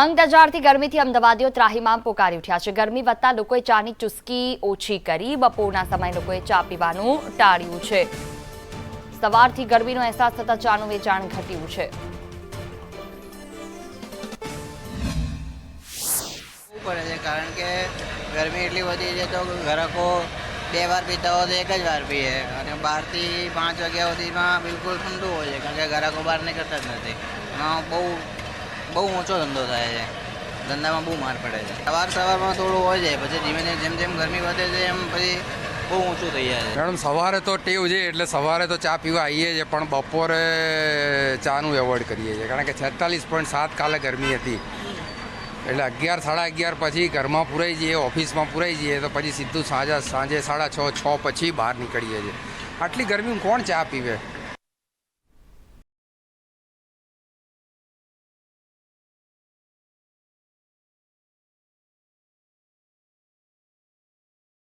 અંગ તજારથી ગરમીથી અમદાવાદીઓ ત્રાહીમામ પોકારી ઉઠ્યા છે. ગરમી વધતા લોકોએ ચાની ચુસ્કી ઓછી કરી. બપોરના સમયે લોકોએ ચા પીવાનું ટાળ્યું છે. સવારથી ગરમીનો અહેસાસ થતા ચાનું વેચાણ ઘટ્યું છે. કારણ કે ગરમી એટલી વધી છે તો ગ્રાહકો બે વાર પીતા હોય તો એક જ વાર પીએ. અને બારથી પાંચ વાગ્યા સુધીમાં બિલકુલ ઠંડુ હોય છે, કારણ કે ગ્રાહકો બહાર નીકળતા જ નથી. બહુ બહુ ઓછો ધંધો થાય છે. ધંધામાં બહુ માર પડે છે. સવાર સવારમાં થોડું હોય છે પછી ધીમે ધીમે જેમ જેમ ગરમી વધે છે, એમ પછી બહુ ઊંચું થઈ જાય છે. મેડમ, સવારે તો ટેવ છે, એટલે સવારે તો ચા પીવા આવીએ છીએ, પણ બપોરે ચાનું એવોર્ડ કરીએ છીએ. કારણ કે છેતાલીસ પોઈન્ટ સાત કાલે ગરમી હતી. એટલે અગિયાર, સાડા અગિયાર પછી ઘરમાં પુરાઈ જઈએ, ઓફિસમાં પુરાઈ જઈએ, તો પછી સીધું સાંજે સાંજે સાડા છ છ પછી બહાર નીકળીએ છીએ. આટલી ગરમીમાં કોણ ચા પીવે?